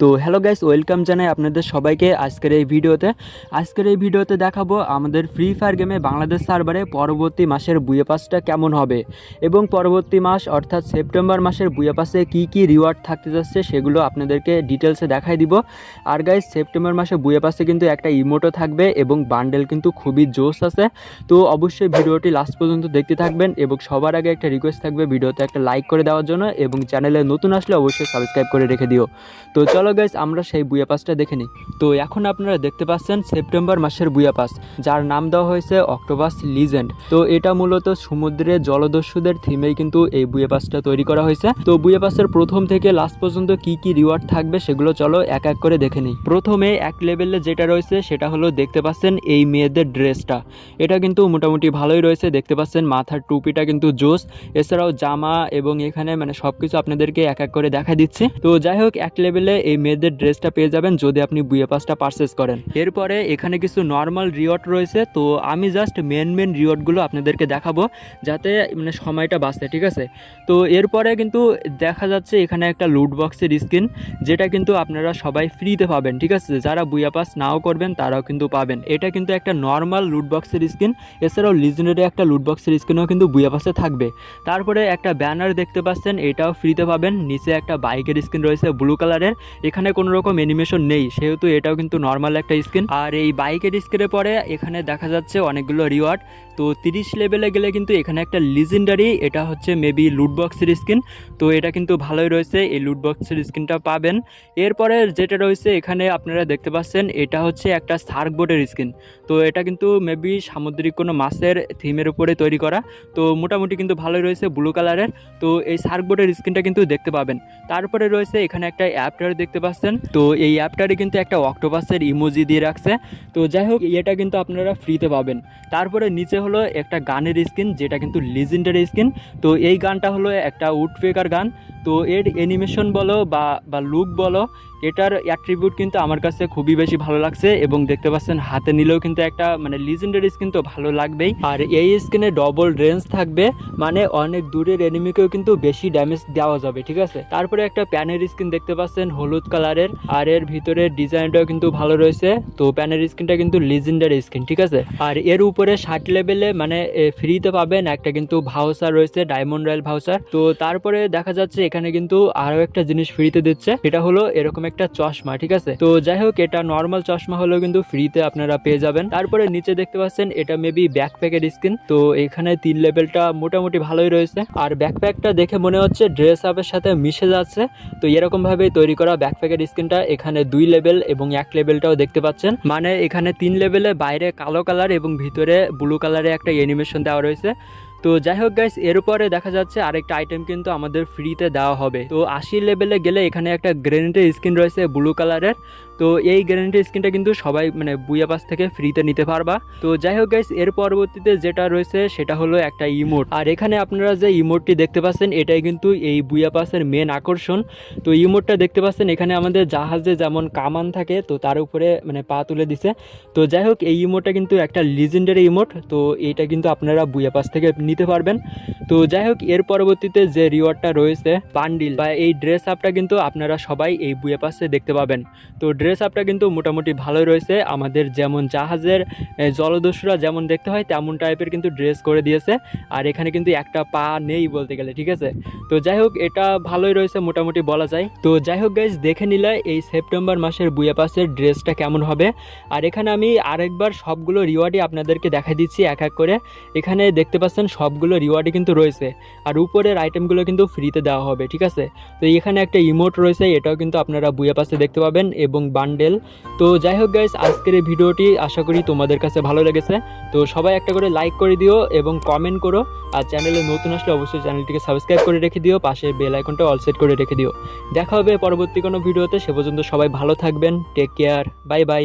তো hello guys welcome জানাই আপনাদের সবাইকে আজকের এই ভিডিওতে। আজকের এই ভিডিওতে দেখাবো আমাদের ফ্রি ফায়ার গেমে বাংলাদেশ সার্ভারে পরবর্তী মাসের বুয়ে পাসটা কেমন হবে এবং পরবর্তী মাস, অর্থাৎ সেপ্টেম্বর মাসের বুয়ে পাসে কী কী রিওয়ার্ড থাকতে যাচ্ছে সেগুলো আপনাদেরকে ডিটেলসে দেখাই দিব। আর গাইস সেপ্টেম্বর মাসে বুয়ে পাসে কিন্তু একটা ইমোটো থাকবে এবং বান্ডেল কিন্তু খুবই জোস আছে। তো অবশ্যই ভিডিওটি লাস্ট পর্যন্ত দেখতে থাকবেন এবং সবার আগে একটা রিকোয়েস্ট থাকবে ভিডিওতে একটা লাইক করে দেওয়ার জন্য এবং চ্যানেলে নতুন আসলে অবশ্যই সাবস্ক্রাইব করে রেখে দিও। তো চলো গাইস, আমরা সেই বুয়া পাসটা দেখে নিই। তো এখন আপনারা দেখতে পাচ্ছেন সেপ্টেম্বর মাসের বুয়া পাস, যার নাম দেওয়া হয়েছে অক্টোপাস লিজেন্ড। তো এটা মূলত সমুদ্রে জলদস্যুদের থিমেই কিন্তু এই বুয়া পাসটা তৈরি করা হয়েছে। তো বুয়া পাসের প্রথম থেকে লাস্ট পর্যন্ত কি কি রিওয়ার্ড থাকবে সেগুলো চলো এক এক করে দেখে নিই। প্রথমে এক লেভেলে যেটা রয়েছে সেটা হলো দেখতে পাচ্ছেন এই মেয়েদের ড্রেসটা। এটা কিন্তু মোটামুটি ভালোই রয়েছে, দেখতে পাচ্ছেন মাথার টুপিটা কিন্তু জোস। এছাড়াও জামা এবং এখানে মানে সব কিছু আপনাদেরকে এক এক করে দেখা দিচ্ছে। তো যাই হোক, এক লেভেলে এই মেয়েদের ড্রেসটা পেয়ে যাবেন যদি আপনি বুয়ে পাসটা পারচেস করেন। এরপরে এখানে কিছু নর্মাল রিওয়ার্ড রয়েছে, তো আমি জাস্ট মেন মেন রিওয়ার্ডগুলো আপনাদেরকে দেখাবো যাতে মানে সময়টা বাঁচে ঠিক আছে? তো এরপরে কিন্তু দেখা যাচ্ছে এখানে একটা লুট বক্সের স্কিন যেটা কিন্তু আপনারা সবাই ফ্রিতে পাবেন, ঠিক আছে? যারা বুয়া পাস নাও করবেন, তারাও কিন্তু পাবেন। এটা কিন্তু একটা নর্মাল লুট বক্সের স্কিন এছাড়াও লিজেন্ডারি একটা লুট বক্সের স্কিনও কিন্তু বুয়া পাসে থাকবে। তারপরে একটা ব্যানার দেখতে পাচ্ছেন, এটাও ফ্রিতে পাবেন। নিচে একটা বাইকের স্কিন রয়েছে ব্লু কালারের এখানে কোনো রকম অ্যানিমেশন নেই, সেহেতু এটাও কিন্তু নর্মাল একটা স্কিন আর এই বাইকের স্ক্রিনে পরে এখানে দেখা যাচ্ছে অনেকগুলো রিওয়ার্ড তো তিরিশ লেভেলে গেলে কিন্তু এখানে একটা লিজেন্ডারি এটা হচ্ছে মেবি লুট বক্সের স্কিন তো এটা কিন্তু ভালোই রয়েছে, এই লুট বক্সের স্কিনটা পাবেন। এরপরে যেটা রয়েছে, এখানে আপনারা দেখতে পাচ্ছেন, এটা হচ্ছে একটা সার্ক বোর্ডের স্কিন তো এটা কিন্তু মেবি সামুদ্রিক কোনো মাছের থিমের উপরে তৈরি করা। তো মোটামুটি কিন্তু ভালোই রয়েছে ব্লু কালারের তো এই সার্ক বোর্ডের স্কিনটা কিন্তু দেখতে পাবেন। তারপরে রয়েছে এখানে একটা অ্যাপটার দেখতে পাচ্ছেন। তো এই অ্যাপটারে কিন্তু একটা অক্টোপাসের ইমোজি দিয়ে রাখছে। তো যাই হোক, এটা কিন্তু আপনারা ফ্রিতে পাবেন। তারপরে নিচে হলো একটা গানের স্কিন, যেটা কিন্তু লিজেন্ডারি স্কিন তো এই গানটা হলো একটা উডফেকার গান। তো এর অ্যানিমেশন বলো বা বা লুক বলো, এটার অ্যাট্রিবিউট কিন্তু আমার কাছে খুবই বেশি ভালো লাগছে এবং দেখতে পাচ্ছেন হাতে নিলেও কিন্তু একটা মানে লিজেন্ডারি স্কিন তো ভালো লাগবেই। আর এই স্কিনে ডবল রেঞ্জ থাকবে মানে অনেক দূরের এনিমিকেও কিন্তু বেশি ড্যামেজ দেওয়া যাবে, ঠিক আছে? তারপরে একটা প্যানের স্কিন দেখতে পাচ্ছেন, হলুদ কালারের আর এর ভিতরের ডিজাইনটাও কিন্তু ভালো রয়েছে, তো প্যানের স্কিনটা কিন্তু লিজেন্ডারি স্কিন ঠিক আছে? আর এর উপরে ষাট লেভেলে মানে ফ্রিতে পাবেন একটা কিন্তু ভাউচার রয়েছে ডায়মন্ড রয়্যাল ভাউচার তো তারপরে দেখা যাচ্ছে এখানে কিন্তু আরও একটা জিনিস ফ্রিতে দিচ্ছে এটা হলো এরকম একটা চশমা, ঠিক আছে? তো যাই হোক, এটা নর্মাল চশমা হলেও কিন্তু ফ্রিতে আপনারা পেয়ে যাবেন। তারপরে নিচে দেখতে পাচ্ছেন, এটা মেবি ব্যাকপ্যাকের স্কিন তো এখানে তিন লেভেলটা মোটামুটি ভালোই রয়েছে। আর ব্যাকপ্যাকটা দেখে মনে হচ্ছে ড্রেস আপের সাথে মিশে যাচ্ছে। তো এরকম ভাবে তৈরি করা ব্যাকপ্যাকের স্কিনটা এখানে দুই লেভেল এবং এক লেভেলটাও দেখতে পাচ্ছেন। মানে এখানে তিন লেভেলে বাইরে কালো কালার এবং ভিতরে ব্লু কালারে একটা অ্যানিমেশন দেওয়া রয়েছে। তো যাই হোক গাইস এর উপরে দেখা যাচ্ছে আরেকটা আইটেম কিন্তু আমাদের ফ্রিতে দেওয়া হবে। তো আশি লেভেলে গেলে এখানে একটা গ্রেনেডের স্কিন রয়েছে ব্লু কালারের তো এই গ্যারান্টি স্কিনটা কিন্তু সবাই মানে বুয়া পাস থেকে ফ্রিতে নিতে পারবা। তো যাই হোক গাইস এর পরবর্তীতে যেটা রয়েছে সেটা হলো একটা ইমোট আর এখানে আপনারা যে ইমোটটি দেখতে পাচ্ছেন, এটাই কিন্তু এই বুয়া পাসের মেন আকর্ষণ। তো ইমোটটা দেখতে পাচ্ছেন, এখানে আমাদের জাহাজে যেমন কামান থাকে, তো তার উপরে মানে পা তুলে দিছে। তো যাই হোক, এই ইমোটটা কিন্তু একটা লিজেন্ডারি ইমোট তো এটা কিন্তু আপনারা বুয়া পাস থেকে নিতে পারবেন। তো যাই হোক, এর পরবর্তীতে যে রিওয়ার্ডটা রয়েছে পান্ডিল বা এই ড্রেস আপটা কিন্তু আপনারা সবাই এই বুয়া পাসে দেখতে পাবেন। তো ড্রেস আপটা কিন্তু মোটামুটি ভালোই রয়েছে। আমাদের যেমন জাহাজের জলদস্যুরা যেমন দেখতে হয়, তেমন টাইপের কিন্তু ড্রেস করে দিয়েছে। আর এখানে কিন্তু একটা পা নেই বলতে গেলে, ঠিক আছে? তো যাই হোক, এটা ভালোই রয়েছে মোটামুটি বলা যায়। তো যাই হোক গাইজ দেখে নিলে এই সেপ্টেম্বর মাসের বুয়া পাসের ড্রেসটা কেমন হবে। আর এখানে আমি আরেকবার সবগুলো রিওয়ার্ডই আপনাদেরকে দেখা দিচ্ছি এক এক করে। এখানে দেখতে পাচ্ছেন সবগুলো রিওয়ার্ডই কিন্তু রয়েছে। আর উপরের আইটেমগুলো কিন্তু ফ্রিতে দেওয়া হবে, ঠিক আছে? তো এখানে একটা ইমোট রয়েছে, এটাও কিন্তু আপনারা বুয়া পাসে দেখতে পাবেন এবং বান্ডেল তো যাই হোক গাইস আজকের এই ভিডিওটি আশা করি তোমাদের কাছে ভালো লেগেছে। তো সবাই একটা করে লাইক করে দিও এবং কমেন্ট করো। আর চ্যানেলে নতুন আসলে অবশ্যই চ্যানেলটিকে সাবস্ক্রাইব করে রেখে দিও। পাশে বেল আইকনটা অল সেট করে রেখে দিও। দেখা হবে পরবর্তী কোনো ভিডিওতে। সে পর্যন্ত সবাই ভালো থাকবেন। Take care bye bye